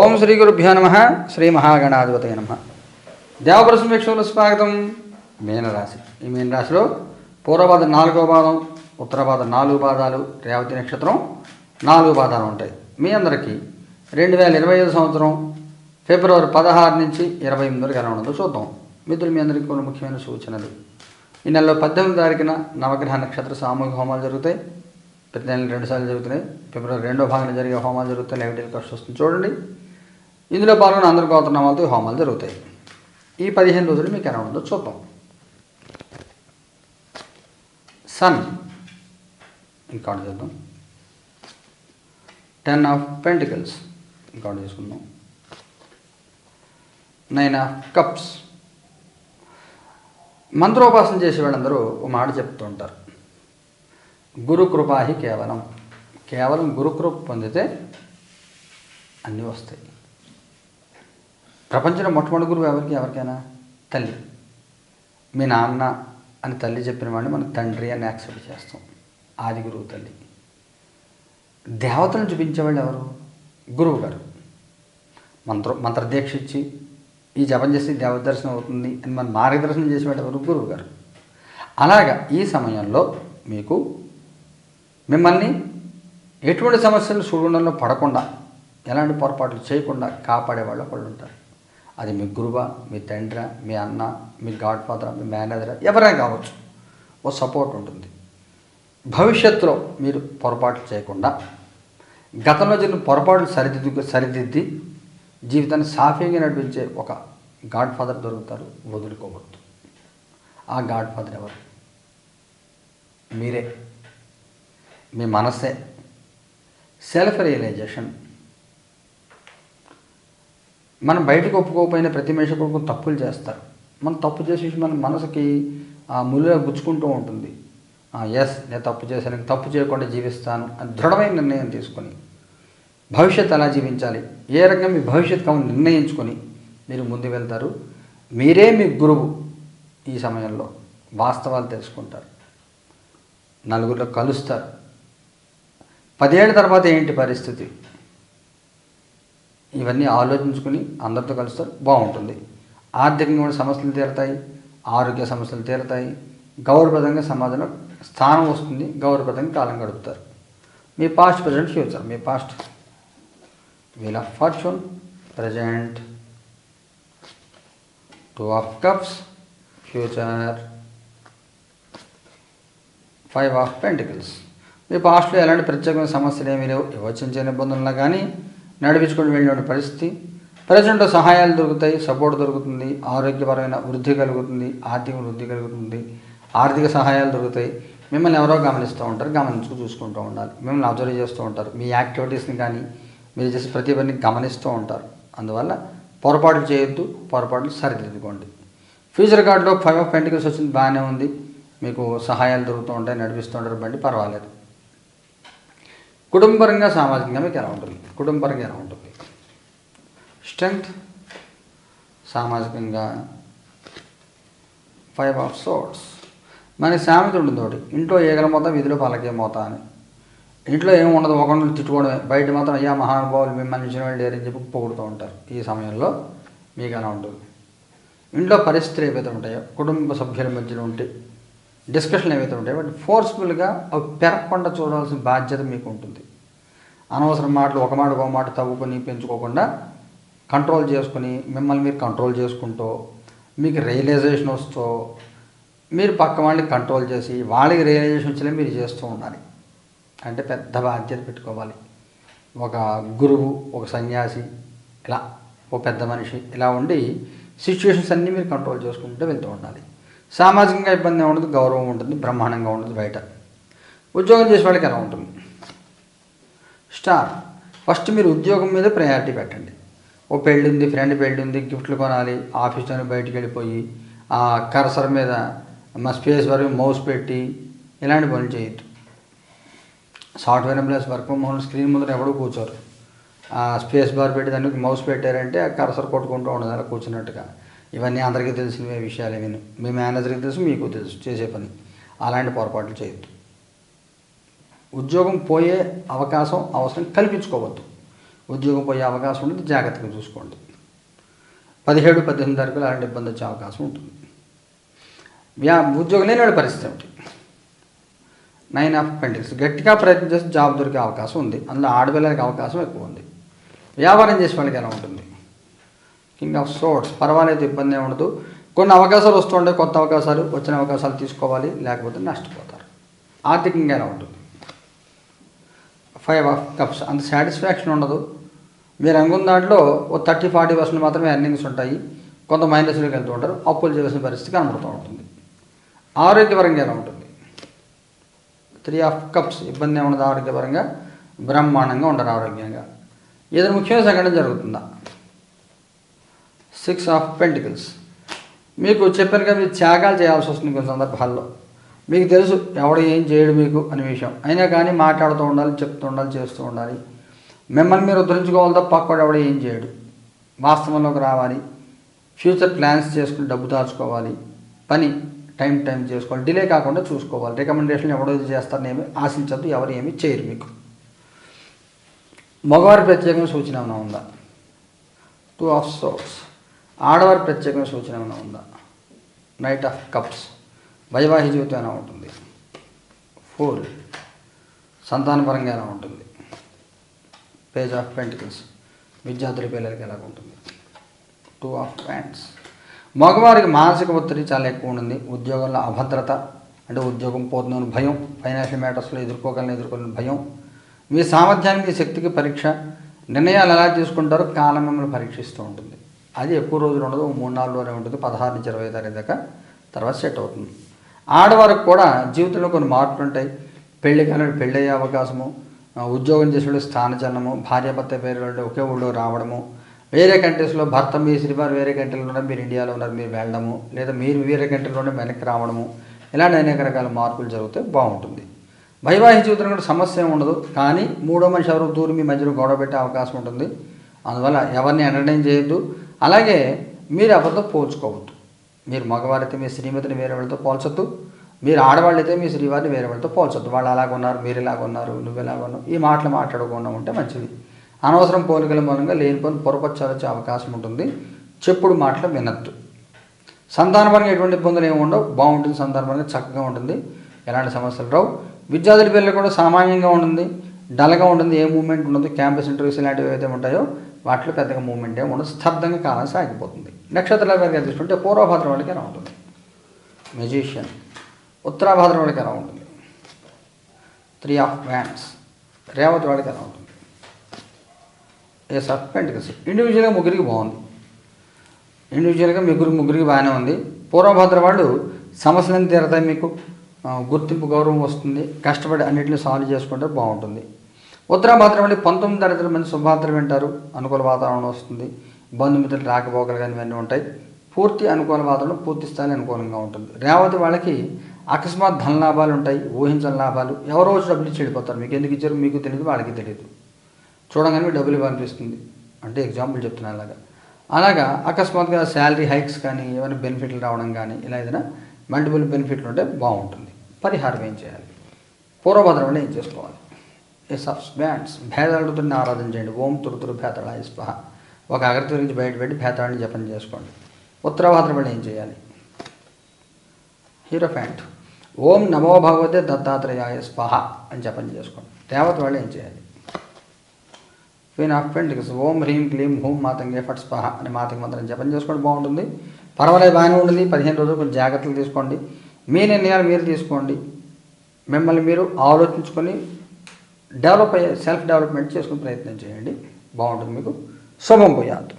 ఓం శ్రీ గురుభ్యో నమ. శ్రీ మహాగణాధిపతయ నమ. దేవప్రసం వీక్షకులు స్వాగతం. మీనరాశి ఈ మీనరాశిలో పూర్వపాద నాలుగో పాదం ఉత్తరపాద నాలుగు పాదాలు రేవతి నక్షత్రం నాలుగు పాదాలు ఉంటాయి. మీ అందరికీ రెండు వేల ఇరవై ఐదు సంవత్సరం ఫిబ్రవరి పదహారు నుంచి ఇరవై ఎనిమిది వరకు ఎలా ఉండదో చూద్దాం. మిత్రులు మీ అందరికీ కొన్ని ముఖ్యమైన సూచనలు. ఈ నెలలో పద్దెనిమిది తారీఖున నవగ్రహ నక్షత్ర సామూహిక హోమాలు జరుగుతాయి. ప్రతి నెల రెండు సార్లు జరుగుతున్నాయి. ఫిబ్రవరి రెండో భాగంలో జరిగే హోమాలు జరుగుతాయి. లైవ్ టెలికాస్ట్ వస్తుంది. చూడండి. ఇందులో పాల్గొని అందరు గోత్రనామాలతో ఈ హోమాలు జరుగుతాయి. ఈ పదిహేను రోజులు మీకు ఎలా ఉందో చూద్దాం. సన్ ఇంకౌంట్ చేద్దాం. టెన్ ఆఫ్ పెంటికల్స్ ఇంకౌంట్ చేసుకుందాం. నైన్ ఆఫ్ కప్స్ మంత్రోపాసన చేసే వాళ్ళందరూ ఒక మాట చెప్తూ ఉంటారు. గురు కృపాహి కేవలం. కేవలం గురుకృప పొందితే అన్నీ వస్తాయి. ప్రపంచంలో మొట్టమొదటి గురువు ఎవరికి? ఎవరికైనా? తల్లి. మీ నాన్న అని తల్లి చెప్పిన వాడిని మనం తండ్రి అని యాక్సెప్ట్ చేస్తాం. ఆది గురువు తల్లి. దేవతలను చూపించేవాళ్ళు ఎవరు? గురువు గారు. మంత్ర మంత్రదీక్ష ఇచ్చి ఈ జపం చేసి దేవత దర్శనం అవుతుంది అని మన మార్గదర్శనం చేసేవాడు ఎవరు? గురువు గారు. అలాగా ఈ సమయంలో మీకు మిమ్మల్ని ఎటువంటి సమస్యలు చూడడంలో పడకుండా ఎలాంటి పొరపాట్లు చేయకుండా కాపాడేవాళ్ళు ఒకళ్ళు ఉంటారు. అది మీ గురువా మీ తండ్రి మీ అన్న మీ గాడ్ ఫాదర్ మీ మేనేజర్ ఎవరైనా కావచ్చు. ఓ సపోర్ట్ ఉంటుంది. భవిష్యత్తులో మీరు పొరపాట్లు చేయకుండా గతంలో జరిగిన పొరపాట్లు సరిదిద్దు సరిదిద్ది జీవితాన్ని సాఫీగా నడిపించే ఒక గాడ్ ఫాదర్ దొరుకుతారు వదులుకోవద్దు. ఆ గాడ్ ఫాదర్ ఎవరు? మీరే. మీ మనసే. సెల్ఫ్ రియలైజేషన్ మనం బయటకు ఒప్పుకోకపోయినా ప్రతి మనిషి కొరకు తప్పులు చేస్తారు. మనం తప్పు చేసి మన మనసుకి ఆ ములుగా గుచ్చుకుంటూ ఉంటుంది. ఎస్ నేను తప్పు చేశాను తప్పు చేయకుండా జీవిస్తాను అని దృఢమైన నిర్ణయం తీసుకొని భవిష్యత్తు ఎలా జీవించాలి ఏ రకంగా మీ భవిష్యత్తు కావాలి నిర్ణయించుకొని మీరు ముందు వెళ్తారు. మీరే మీ గురువు ఈ సమయంలో వాస్తవాలు తెలుసుకుంటారు. నలుగురిలో కలుస్తారు. పదేళ్ళ తర్వాత ఏంటి పరిస్థితి? ఇవన్నీ ఆలోచించుకుని అందరితో కలిస్తే బాగుంటుంది. ఆర్థికంగా కూడా సమస్యలు తీరుతాయి ఆరోగ్య సమస్యలు తీరుతాయి గౌరవప్రదంగా సమాజంలో స్థానం వస్తుంది గౌరవప్రదంగా కాలం గడుపుతారు. మీ past present future me past wheel of fortune present two of cups future five of pentacles మీ పాస్ట్లో ఎలాంటి ప్రత్యేకమైన సమస్యలు ఏమీ లేవు. వచ్చిన చిన్న ఇబ్బందులున్నా కానీ నడిపించుకుని వెళ్ళిన పరిస్థితి. ప్రజెంట్ సహాయాలు దొరుకుతాయి సపోర్ట్ దొరుకుతుంది ఆరోగ్యపరమైన వృద్ధి కలుగుతుంది ఆర్థిక వృద్ధి కలుగుతుంది ఆర్థిక సహాయాలు దొరుకుతాయి. మిమ్మల్ని ఎవరో గమనిస్తూ ఉంటారు గమనించుకు చూసుకుంటూ ఉండాలి. మిమ్మల్ని అబ్జర్వ్ చేస్తూ ఉంటారు. మీ యాక్టివిటీస్ని కానీ మీరు చేసే ప్రతి పని గమనిస్తూ ఉంటారు. అందువల్ల పొరపాట్లు చేయొద్దు పొరపాట్లు సరిదిద్దుకోండి. ఫ్యూచర్ కార్డులో ఫైవ్ ఆఫ్ పెంటికల్స్ వచ్చింది బాగానే ఉంది. మీకు సహాయాలు దొరుకుతూ ఉంటాయి నడిపిస్తూ ఉంటారు బండి పర్వాలేదు. కుటుంబపరంగా సామాజికంగా మీకు ఎలా ఉంటుంది? కుటుంబపరంగా ఎలా ఉంటుంది? స్ట్రెంగ్త్ సామాజికంగా ఫైవ్ ఆఫ్ సోర్ట్స్ మనకి సామెత ఉంటుంది ఒకటి ఇంట్లో ఏగల మోత వీధిలో పలకే మోత అని. ఇంట్లో ఏమి ఉండదు ఒకళ్ళు తిట్టుకోవడమే. బయట మాత్రం అయ్యా మహానుభావులు మిమ్మల్ని ఇచ్చిన వాళ్ళు లేరని చెప్పి పొగుడుతూ ఉంటారు. ఈ సమయంలో మీకు ఎలా ఉంటుంది? ఇంట్లో పరిస్థితులు ఏవైతే ఉంటాయో కుటుంబ సభ్యుల మధ్యలో ఉంటే డిస్కషన్ ఏవైతే ఉంటాయో బట్ ఫోర్స్ఫుల్గా అవి పెరగకుండా చూడాల్సిన బాధ్యత మీకు ఉంటుంది. అనవసరం మాటలు ఒక మాట ఒక మాట తవ్వుకొని పెంచుకోకుండా కంట్రోల్ చేసుకొని మిమ్మల్ని మీరు కంట్రోల్ చేసుకుంటూ మీకు రియలైజేషన్ వస్తూ మీరు పక్క వాళ్ళని కంట్రోల్ చేసి వాళ్ళకి రియలైజేషన్ వచ్చేలా మీరు చేస్తూ ఉండాలి. అంటే పెద్ద బాధ్యత పెట్టుకోవాలి. ఒక గురువు ఒక సన్యాసి ఇలా ఒక పెద్ద మనిషి ఇలా ఉండి సిచ్యువేషన్స్ అన్నీ మీరు కంట్రోల్ చేసుకుంటూ వెళ్తూ ఉండాలి. సామాజికంగా ఇబ్బంది ఉండదు గౌరవం ఉంటుంది బ్రహ్మాండంగా ఉంటుంది బయట. ఉద్యోగం చేసే వాళ్ళకి ఎలా ఉంటుంది? స్టార్. ఫస్ట్ మీరు ఉద్యోగం మీద ప్రయారిటీ పెట్టండి. ఓ పెళ్ళి ఉంది ఫ్రెండ్ పెళ్ళి ఉంది గిఫ్ట్లు కొనాలి ఆఫీస్లోనే బయటికి వెళ్ళిపోయి ఆ కరసర మీద మా స్పేస్ వరకు మౌస్ పెట్టి ఇలాంటి పనులు చేయొద్దు. Software employees work from home screen ముందర ఎవడో కూర్చోరు. ఆ స్పేస్ బార్ పెట్టి దానికి మౌస్ పెట్టారంటే ఆ కరసర కొట్టుకుంటూ ఉండదు అలా కూర్చున్నట్టుగా. ఇవన్నీ అందరికీ తెలిసినవే విషయాలు ఏమీ మీ మేనేజర్కి తెలుసు మీకు తెలుసు చేసే పని. అలాంటి పొరపాట్లు చేయొద్దు. ఉద్యోగం పోయే అవకాశం అవసరం కల్పించుకోవద్దు. ఉద్యోగం పోయే అవకాశం ఉంటుంది జాగ్రత్తగా చూసుకోండి. పదిహేడు పద్దెనిమిది తారీఖులు అలాంటి ఇబ్బంది వచ్చే అవకాశం ఉంటుంది. వ్యా ఉద్యోగం లేని పరిస్థితి ఏమిటి? నైన్ ఆఫ్ పెంటిల్స్ గట్టిగా ప్రయత్నం చేసి జాబ్ దొరికే అవకాశం ఉంది. అందులో ఆడపిల్లలకి అవకాశం ఎక్కువ ఉంది. వ్యాపారం చేసే వాళ్ళకి ఎలా ఉంటుంది? కింగ్ ఆఫ్ సోర్ట్స్ పర్వాలేదు ఇబ్బంది ఏమి ఉండదు. కొన్ని అవకాశాలు వస్తుండే కొత్త అవకాశాలు వచ్చిన అవకాశాలు తీసుకోవాలి లేకపోతే నష్టపోతారు. ఆర్థికంగా ఎలా ఉంటుంది. ఫైవ్ ఆఫ్ కప్స్ అంత సాటిస్ఫాక్షన్ ఉండదు. మీరు అనుకున్న దాంట్లో ఓ థర్టీ ఫార్టీ పర్సెంట్ మాత్రమే ఎర్నింగ్స్ ఉంటాయి. కొంత మైనస్లోకి వెళ్తూ ఉంటారు. అప్పులు చేయాల్సిన పరిస్థితి కనబడుతూ ఉంటుంది. ఆరోగ్యపరంగా ఎలా ఉంటుంది? త్రీ ఆఫ్ కప్స్ ఇబ్బంది ఏమి ఉండదు ఆరోగ్యపరంగా. బ్రహ్మాండంగా ఉండరు ఆరోగ్యంగా. ఏదైనా ముఖ్యమైన సంఘటన జరుగుతుందా? Six of pentacles. మీకు చెప్పాను కదా మీరు త్యాగాలు చేయాల్సి వస్తుంది కొన్ని సందర్భాల్లో. మీకు తెలుసు ఎవడు ఏం చేయడు మీకు అనే విషయం. అయినా కానీ మాట్లాడుతూ ఉండాలి చెప్తూ ఉండాలి చేస్తూ ఉండాలి. మిమ్మల్ని మీరు ఉద్ధరించుకోవాలి తప్ప పక్కవాడు ఎవడు ఏం చేయడు. వాస్తవంలోకి రావాలి. ఫ్యూచర్ ప్లాన్స్ చేసుకుని డబ్బు దాచుకోవాలి. పని టైం టైం చేసుకోవాలి. డిలే కాకుండా చూసుకోవాలి. రికమెండేషన్ ఎవడో చేస్తారని ఏమి ఆశించద్దు ఎవరు ఏమి చేయరు మీకు. మగవారి ప్రత్యేకమైన సూచన ఏమైనా ఉందా? టూ ఆఫ్ సోర్స్ ఆడవారి ప్రత్యేకమైన సూచన ఏమైనా ఉందా? నైట్ ఆఫ్ కప్స్ వైవాహిక జీవితం ఎలా ఉంటుంది? ఫోర్ సంతానపరంగా ఎలా ఉంటుంది? పేజ్ ఆఫ్ పెంటికల్స్ విద్యార్థుల పిల్లలకి ఎలా ఉంటుంది? టూ ఆఫ్ ప్యాంట్స్ మగవారికి మానసిక ఒత్తిడి చాలా ఎక్కువ ఉంటుంది. ఉద్యోగంలో అభద్రత అంటే ఉద్యోగం పోతుందని భయం ఫైనాన్షియల్ మ్యాటర్స్లో ఎదుర్కోగలని ఎదుర్కొనే భయం. మీ సామర్థ్యానికి శక్తికి పరీక్ష. నిర్ణయాలు ఎలా తీసుకుంటారో కాలం మిమ్మల్ని పరీక్షిస్తూ ఉంటుంది. అది ఎక్కువ రోజులు ఉండదు మూడు నాలుగు ఉంటుంది పదహారు నుంచి ఇరవై తారీఖు దాకా తర్వాత సెట్ అవుతుంది. ఆడవారికి కూడా జీవితంలో కొన్ని మార్పులు ఉంటాయి. పెళ్ళి కానీ పెళ్ళి అయ్యే అవకాశము ఉద్యోగం చేసేవాళ్ళు స్థానచలనము భార్యాభర్త పేరు ఒకే ఊళ్ళో రావడము వేరే కంట్రీస్లో భర్త మీ శ్రీవారు వేరే కంట్రీలో ఉన్నారు మీరు ఇండియాలో ఉన్నారు మీరు వెళ్ళడము లేదా మీరు వేరే కంట్రీలోనే వెనక్కి రావడము ఇలాంటి అనేక రకాల మార్పులు జరిగితే బాగుంటుంది. వైవాహిక జీవితంలో కూడా సమస్య ఉండదు కానీ మూడో మనిషి ఎవరు దూరం మీ మధ్యలో గొడవ పెట్టే అవకాశం ఉంటుంది. అందువల్ల ఎవరిని ఎంటర్టైన్ చేయొద్దు. అలాగే మీరు ఎవరితో పోల్చుకోవద్దు. మీరు మగవారైతే మీ శ్రీమతిని వేరే వాళ్ళతో పోల్చొద్దు. మీరు ఆడవాళ్ళైతే మీ శ్రీవారిని వేరే వాళ్ళతో పోల్చొద్దు. వాళ్ళు అలాగ ఉన్నారు మీరు ఇలాగ ఉన్నారు నువ్వు ఇలాగ ఉన్నావు. ఈ మాటలు మాట్లాడకుండా ఉంటే మంచిది. అనవసరం పోలికల మూలంగా లేనిపోని పొరపచ్చాలు వచ్చే అవకాశం ఉంటుంది. చెప్పుడు మాటలు వినద్దు. సంతానపరంగా ఎటువంటి ఇబ్బందులు ఏమి ఉండవు. బాగుంటుంది సంతానపరంగా చక్కగా ఉంటుంది. ఎలాంటి సమస్యలు రావు. విద్యార్థుల పిల్లలు కూడా సామాన్యంగా ఉంటుంది. డల్గా ఉంటుంది. ఏ మూమెంట్ ఉండదు. క్యాంపస్ ఇంటర్వ్యూస్ ఇలాంటివి ఏవైతే ఉంటాయో వాటిలో పెద్దగా మూమెంట్ ఏమి ఉండదు స్తబ్దంగా కాలం సాగిపోతుంది. నక్షత్రాల వారికి తీసుకుంటే పూర్వభద్ర వాళ్ళకి ఎలా ఉంటుంది? మెజిషియన్ ఉత్తరాభద్ర వాళ్ళకి ఎలా ఉంటుంది? త్రీ ఆఫ్ వ్యాన్స్ రేవతి వాళ్ళకి ఎలా ఉంటుంది? ఏ సర్పెంట్ పెంటికల్స్ ఇండివిజువల్గా ముగ్గురికి బాగుంది. ఇండివిజువల్గా ముగ్గురు ముగ్గురికి బాగానే ఉంది. పూర్వభద్ర వాళ్ళు సమస్యలను తీరతాయి మీకు గుర్తింపు గౌరవం వస్తుంది. కష్టపడి అన్నింటిని సాల్వ్ చేసుకుంటే బాగుంటుంది. ఉత్తరాభద్ర వాళ్ళు పంతొమ్మిది తరగతుల మంది శుభాద్ర వింటారు. అనుకూల వాతావరణం వస్తుంది. బంధుమిత్రులు రాకపోకలు కానీ ఇవన్నీ ఉంటాయి. పూర్తి అనుకూల వాతావరణం పూర్తిస్థాయి అనుకూలంగా ఉంటుంది. రేవతి వాళ్ళకి అకస్మాత్ ధన లాభాలు ఉంటాయి ఊహించని లాభాలు. ఎవరో వచ్చి డబ్బులు ఇచ్చి వెళ్ళిపోతారు. మీకు ఎందుకు ఇచ్చారు? మీకు తెలియదు వాళ్ళకి తెలియదు. చూడగానే మీకు డబ్బులు ఇవ్వాలనిపిస్తుంది. అంటే ఎగ్జాంపుల్ చెప్తున్నాను అలాగా. అలాగా అకస్మాత్తుగా శాలరీ హైక్స్ కానీ ఏమైనా బెనిఫిట్లు రావడం కానీ ఇలా ఏదైనా మల్టిపుల్ బెనిఫిట్లు ఉంటే బాగుంటుంది. పరిహారం ఏం చేయాలి? పూర్వభద్రం ఏం చేసుకోవాలి? ఏ ఆఫ్ బ్యాండ్స్. భేదాళుతుని ఆరాధన చేయండి. ఓం తురుతురు భేతడాయ స్పహ ఒక అగరతి గురించి బయటపెట్టి భేతాడిని జపం చేసుకోండి. ఉత్తరభద్రంలో ఏం చేయాలి? హీరో ఫ్యాంట్ ఓం నమో భగవతే దత్తాత్రేయాయ స్పహ అని జపం చేసుకోండి. దేవత వాళ్ళు ఏం చేయాలి? క్వీన్ ఆఫ్ పెంటికల్స్ ఓం హ్రీం క్లీం హూం మాతంగే ఫట్ స్పహ అని మాతంగ మంత్రం జపం చేసుకోండి. బాగుంటుంది. పర్వాలేదు బాగానే ఉంటుంది. పదిహేను రోజులు కొంచెం జాగ్రత్తలు తీసుకోండి. మీ నిర్ణయాలు మీరు తీసుకోండి. మిమ్మల్ని మీరు ఆలోచించుకొని డెవలప్ అయ్యే సెల్ఫ్ డెవలప్మెంట్ చేసుకునే ప్రయత్నం చేయండి. బాగుంటుంది మీకు. శుభం పోయాదు